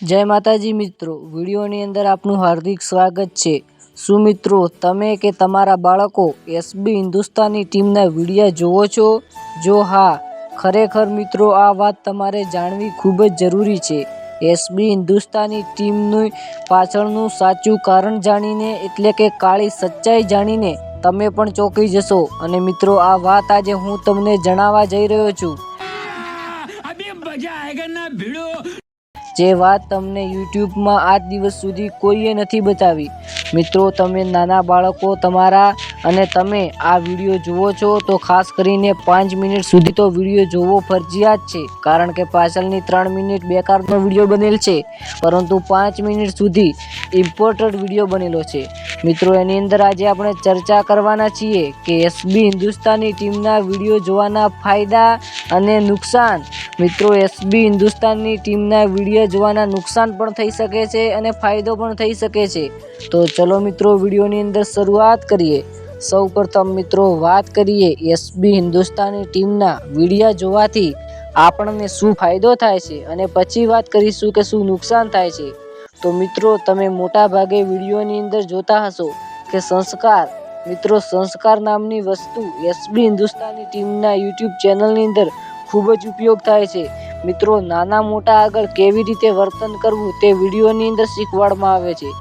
જય માતાજી મિત્રો વિડીયોની અંદર આપનું હાર્દિક સ્વાગત છે શું મિત્રો તમે કે તમારા બાળકો એસબી હિન્દુસ્તાની ટીમના વિડીયા જુઓ છો જો હા ખરેખર મિત્રો આ વાત તમારે જાણવી ખૂબ જ જરૂરી છે એસબી હિન્દુસ્તાની ટીમની પાછળનું સાચું કારણ જાણીને એટલે કે કાળી સચ્ચાઈ જાણીને તમે પણ ચોંકી જશો અને મિત્રો આ વાત આજે હું તમને જણાવવા જઈ રહ્યો છું જે વાત તમને યુટ્યુબમાં આજ દિવસ સુધી કોઈએ નથી બતાવી. મિત્રો, તમે નાના બાળકો, તમારા અને તમે આ વીડિયો જુઓ છો તો ખાસ કરીને પાંચ મિનિટ સુધી તો વીડિયો જોવો ફરજિયાત છે. કારણ કે પાછળની ત્રણ મિનિટ બેકારનો વીડિયો બનેલ છે. પરંતુ પાંચ મિનિટ સુધી ઇમ્પોર્ટન્ટ વીડિયો બનેલો છે. મિત્રો, એની અંદર આજે આપણે ચર્ચા કરવાના છીએ કે એસબી હિન્દુસ્તાની ટીમના વીડિયો જોવાના ફાયદા અને નુકસાન. મિત્રો એસબી હિન્દુસ્તાનની ટીમના વીડિયો જોવાના નુકસાન પણ થઈ શકે છે અને ફાયદો પણ થઈ શકે છે. તો ચલો મિત્રો, વિડીયોની અંદર શરૂઆત કરીએ. સૌ પ્રથમ મિત્રો, વાત કરીએ એસબી હિન્દુસ્તાની ટીમના વિડિયા જોવાથી આપણને શું ફાયદો થાય છે અને પછી વાત કરીશું કે શું નુકસાન થાય છે. તો મિત્રો, તમે મોટા ભાગે વિડીયોની અંદર જોતા હશો કે સંસ્કાર, મિત્રો, સંસ્કાર નામની વસ્તુ એસબી હિન્દુસ્તાની ટીમના યુટ્યુબ ચેનલની અંદર ખૂબ જ ઉપયોગ થાય છે. મિત્રો, નાના મોટા આગળ કેવી રીતે વર્તન કરવું તે વિડીયોની અંદર શીખવાડવામાં આવે છે.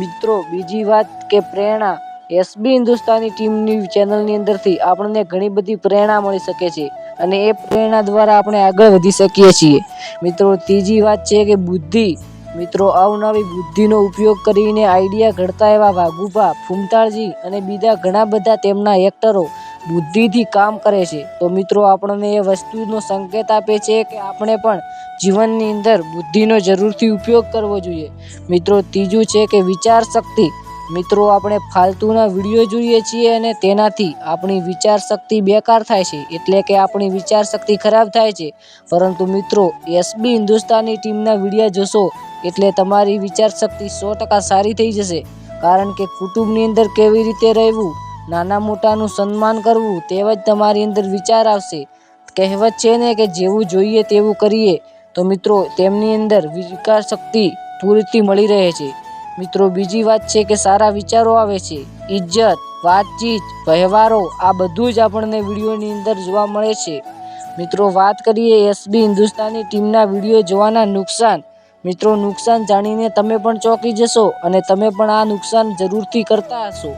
મિત્રો, બીજી વાત કે પ્રેરણા એસબી હિન્દુસ્તાની ટીમની ચેનલની અંદરથી આપણને ઘણી બધી પ્રેરણા મળી શકે છે અને એ પ્રેરણા દ્વારા આપણે આગળ વધી શકીએ છીએ. મિત્રો, ત્રીજી વાત છે કે બુદ્ધિ. મિત્રો અવનવી બુદ્ધિનો ઉપયોગ કરીને આઈડિયા ઘડતા એવા વાઘુભા, ફૂમતાળજી અને બીજા ઘણા બધા તેમના એક્ટરો બુદ્ધિથી કામ કરે છે. તો મિત્રો, આપણને એ વસ્તુનો સંકેત આપે છે કે આપણે પણ જીવનની અંદર બુદ્ધિનો જરૂરથી ઉપયોગ કરવો જોઈએ. મિત્રો, ત્રીજું છે કે વિચાર શક્તિ. મિત્રો, આપણે ફાલતુના વીડિયો જોઈએ છીએ અને તેનાથી આપણી વિચાર શક્તિ બેકાર થાય છે, એટલે કે આપણી વિચાર શક્તિ ખરાબ થાય છે. પરંતુ મિત્રો એસબી હિન્દુસ્તાની ટીમના વિડીયા જોશો, એટલે તમારી વિચાર શક્તિ સો ટકા સારી થઈ જશે. કારણ કે કુટુંબની અંદર કેવી રીતે રહેવું, નાના મોટાનું સન્માન કરવું તેવા જ તમારી અંદર વિચાર આવશે. કહેવત છે ને કે જેવું જોઈએ તેવું કરીએ. તો મિત્રો, તેમની અંદર વિચાર શક્તિ પૂરતી મળી રહે છે. મિત્રો, બીજી વાત છે કે સારા વિચારો આવે છે. ઇજ્જત વાતચીત, વ્યવહારો, આ બધું જ આપણને વિડીયોની અંદર જોવા મળે છે. મિત્રો, વાત કરીએ એસબી હિન્દુસ્તાની ટીમના વીડિયો જોવાના નુકસાન. મિત્રો, નુકસાન જાણીને તમે પણ ચોંકી જશો અને તમે પણ આ નુકસાન જરૂરથી કરતા હશો.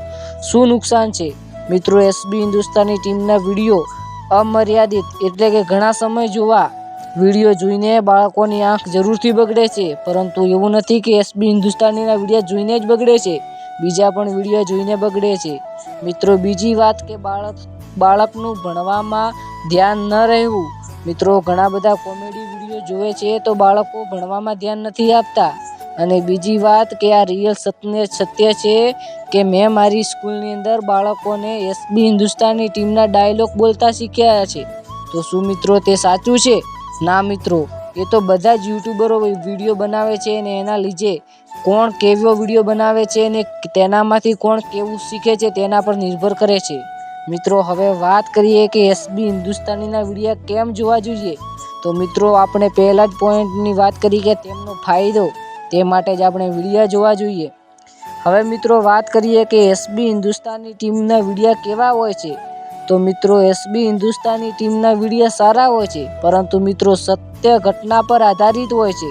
શું નુકસાન છે? મિત્રો, એસબી હિન્દુસ્તાની ટીમના વીડિયો અમર્યાદિત એટલે કે ઘણા સમય જોવા વીડિયો જોઈને બાળકોની આંખ જરૂરથી બગડે છે, પરંતુ એવું નથી કે એસબી હિન્દુસ્તાનીના વીડિયો જોઈને જ બગડે છે. બીજા પણ વીડિયો જોઈને બગડે છે. મિત્રો, બીજી વાત કે બાળક, બાળકનું ભણવામાં ધ્યાન ન રહેવું. મિત્રો, ઘણા બધા કોમેડી વીડિયો જોવે છે તો બાળકો ભણવામાં ધ્યાન નથી આપતા. અને બીજી વાત કે આ રિયલ સત્ય સત્ય છે કે મેં મારી સ્કૂલની અંદર બાળકોને એસબી હિન્દુસ્તાની ટીમના ડાયલોગ બોલતા શીખ્યા છે. તો શું મિત્રો, તે સાચું છે? ના મિત્રો, એ તો બધા જ યુટ્યુબરો વીડિયો બનાવે છે અને એના લીધે કોણ કેવો વીડિયો બનાવે છે અને તેનામાંથી કોણ કેવું શીખે છે તેના પર નિર્ભર કરે છે. મિત્રો, હવે વાત કરીએ કે એસબી હિન્દુસ્તાનીના વિડીયા કેમ જોવા જોઈએ? તો મિત્રો, આપણે પહેલા જ પોઈન્ટની વાત કરી કે તેમનો ફાયદો તે માટે જ આપણે વિડીયા જોવા જોઈએ. હવે મિત્રો, વાત કરીએ કે એસબી હિન્દુસ્તાની ટીમના વિડીયા કેવા હોય છે? તો મિત્રો એસબી હિન્દુસ્તાની ટીમના વીડિયો સારા હોય છે, પરંતુ મિત્રો, સત્ય ઘટના પર આધારિત હોય છે.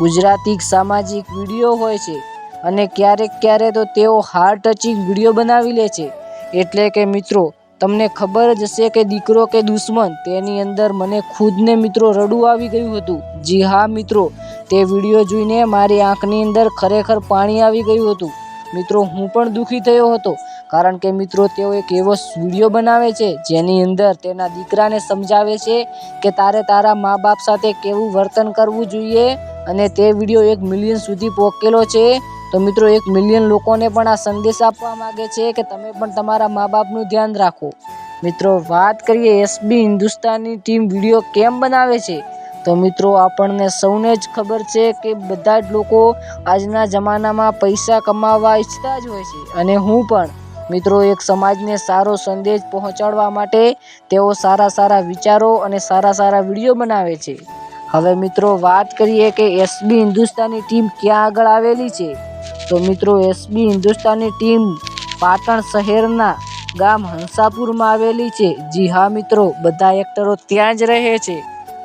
ગુજરાતી સામાજિક વીડિયો હોય છે અને ક્યારેક ક્યારેક તો તેઓ હાર્ટ ટચિંગ વીડિયો બનાવી લે છે. એટલે કે મિત્રો, તમને ખબર જ હશે કે દીકરો કે દુશ્મન તેની અંદર મને ખુદને મિત્રો રડવું આવી ગયું હતું. જી હા, મિત્રો, તે વીડિયો જોઈને મારી આંખની અંદર ખરેખર પાણી આવી ગયું હતું. મિત્રો, હું પણ દુઃખી થયો હતો. કારણ કે મિત્રો, તેઓ એક એવો વીડિયો બનાવે છે, જેની અંદર તેના દીકરાને સમજાવે છે કે તારે તારા મા બાપ સાથે કેવું વર્તન કરવું જોઈએ અને તે વીડિયો એક મિલિયન સુધી પહોંચેલો છે. તો મિત્રો, એક મિલિયન લોકોને પણ આ સંદેશ આપવા માગે છે કે તમે પણ તમારા મા બાપનું ધ્યાન રાખો. મિત્રો, વાત કરીએ એસબી હિન્દુસ્તાની ટીમ વીડિયો કેમ બનાવે છે? તો મિત્રો, આપણને સૌને જ ખબર છે કે બધા જ લોકો આજના જમાનામાં પૈસા કમાવા ઈચ્છતા જ હોય છે અને હું પણ મિત્રો, એક સમાજને સારો સંદેશ પહોંચાડવા માટે તેઓ સારા સારા વિચારો અને સારા સારા વીડિયો બનાવે છે. હવે મિત્રો, વાત કરીએ કે એસબી હિન્દુસ્તાની ટીમ ક્યાં આગળ આવેલી છે? તો મિત્રો, એસબી હિન્દુસ્તાની ટીમ પાટણ શહેરના ગામ હંસાપુરમાં આવેલી છે. જી હા, મિત્રો, બધા એક્ટરો ત્યાં જ રહે છે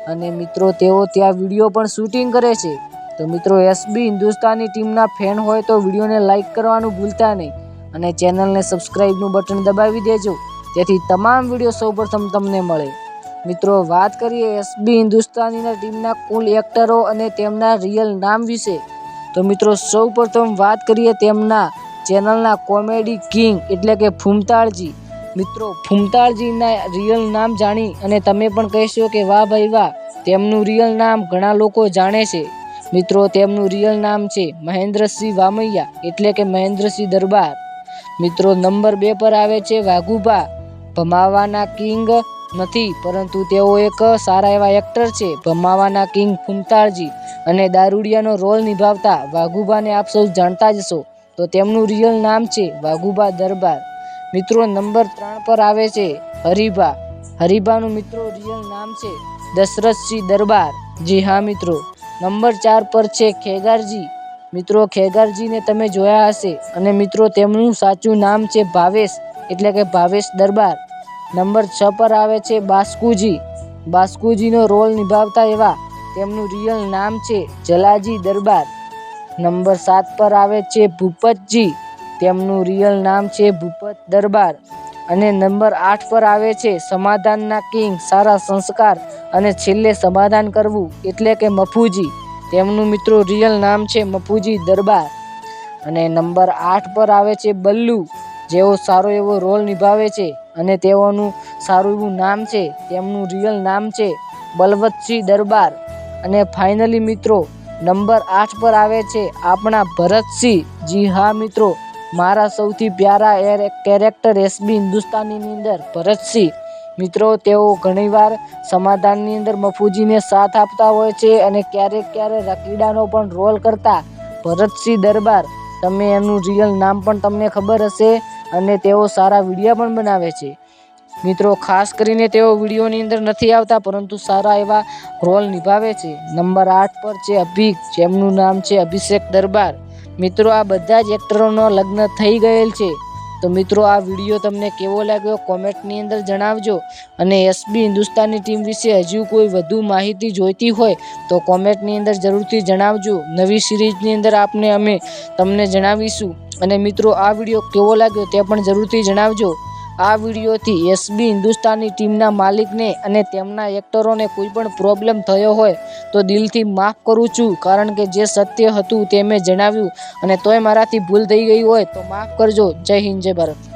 અને મિત્રો, તેઓ ત્યાં વીડિયો પણ શૂટિંગ કરે છે. તો મિત્રો, એસબી હિન્દુસ્તાની ટીમના ફેન હોય તો વિડીયોને લાઈક કરવાનું ભૂલતા નહીં. અને ચેનલને સબસ્ક્રાઈબનું બટન દબાવી દેજો. જેથી તમામ વીડિયો સૌપ્રથમ તમને મળે. મિત્રો, વાત કરીએ એસબી હિન્દુસ્તાનીના ટીમના કુલ એક્ટરો અને તેમના રિયલ નામ વિશે. તો મિત્રો, સૌપ્રથમ વાત કરીએ તેમના ચેનલના કોમેડી કિંગ એટલે કે ફૂમતાળજી. મિત્રો, ફૂમતાળજીના રિયલ નામ જાણી અને તમે પણ કહેશો કે વાહ ભાઈ વાહ, તેમનું રિયલ નામ ઘણા લોકો જાણે છે. મિત્રો, તેમનું રિયલ નામ છે મહેન્દ્રસિંહ વામૈયા એટલે કે મહેન્દ્રસિંહ દરબાર. મિત્રો, નંબર બે પર આવે છે વાઘુબા ભમાવાના કિંગ નથી, પરંતુ તેઓ એક સારા એવા એક્ટર છે. ભમાવાના કિંગ ફૂમતાળજી અને દારૂડિયાનો રોલ નિભાવતા વાઘુબાને આપ સૌ જાણતા જ છો તો તેમનું રિયલ નામ છે વાઘુબા દરબાર. મિત્રો, નંબર ત્રણ પર આવે છે હરિભા. હરિભાનું મિત્રો રિયલ નામ છે દશરથસિંહ દરબાર. જી હા, મિત્રો. નંબર ચાર પર છે ખેગારજી. મિત્રો, ખેગારજીને તમે જોયા હશે. અને મિત્રો, તેમનું સાચું નામ છે ભાવેશ, એટલે કે ભાવેશ દરબાર. નંબર છ પર આવે છે બાસ્કુજી. બાસ્કુજીનો રોલ નિભાવતા એવા તેમનું રિયલ નામ છે જલાજી દરબાર. નંબર સાત પર આવે છે ભૂપતજી, તેમનું રિયલ નામ છે ભૂપત દરબાર. અને નંબર આઠ પર આવે છે સમાધાનના કિંગ, સારા સંસ્કાર અને છેલ્લે સમાધાન કરવું, એટલે કે મફુજી. તેમનું મિત્રો રિયલ નામ છે મપુજી દરબાર. અને નંબર આઠ પર આવે છે બલ્લુ, જેઓ સારો એવો રોલ નિભાવે છે અને તેઓનું સારું એવું નામ છે, તેમનું રિયલ નામ છે બલવતસિંહ દરબાર. અને ફાઇનલી મિત્રો, નંબર આઠ પર આવે છે આપણા ભરતસિંહ. જી હા મિત્રો, મારા સૌથી પ્યારા એર, કેરેક્ટર એસબી હિન્દુસ્તાનીની અંદર ભરતસિંહ. મિત્રો, તેઓ ઘણીવાર સમાધાનની અંદર મફુજીને સાથ આપતા હોય છે અને ક્યારેક ક્યારેક રકીડાનો પણ રોલ કરતા. ભરતસિંહ દરબાર, તમે એનું રિયલ નામ પણ તમને ખબર હશે અને તેઓ સારા વિડીયા પણ બનાવે છે. મિત્રો, ખાસ કરીને તેઓ વિડીયોની અંદર નથી આવતા, પરંતુ સારા એવા રોલ નિભાવે છે. નંબર આઠ પર છે અભિક, જેમનું નામ છે અભિષેક દરબાર. મિત્રો, આ બધા જ એક્ટરોનો લગ્ન થઈ ગયેલ છે. તો મિત્રો, આ વીડિયો તમને કેવો લાગ્યો? કોમેન્ટની અંદર જણાવજો. અને એસબી હિન્દુસ્તાની ટીમ વિશે હજુ કોઈ વધુ માહિતી જોઈતી હોય તો કોમેન્ટની અંદર જરૂરથી જણાવજો. નવી સિરીઝની અંદર આપને અમે તમને જણાવીશું. અને મિત્રો, આ વીડિયો કેવો લાગ્યો તે પણ જરૂરથી જણાવજો. આ વિડીયોથી એસબી હિન્દુસ્તાની ટીમના માલિકને અને તેમના એક્ટરોને કોઈ પણ પ્રોબ્લેમ થયો હોય તો દિલથી માફ કરું છું, કારણ કે જે સત્ય હતું તે મેં જણાવ્યું અને તોય મારાથી ભૂલ થઈ ગઈ હોય તો માફ કરજો. જય હિન્દ, જય ભારત.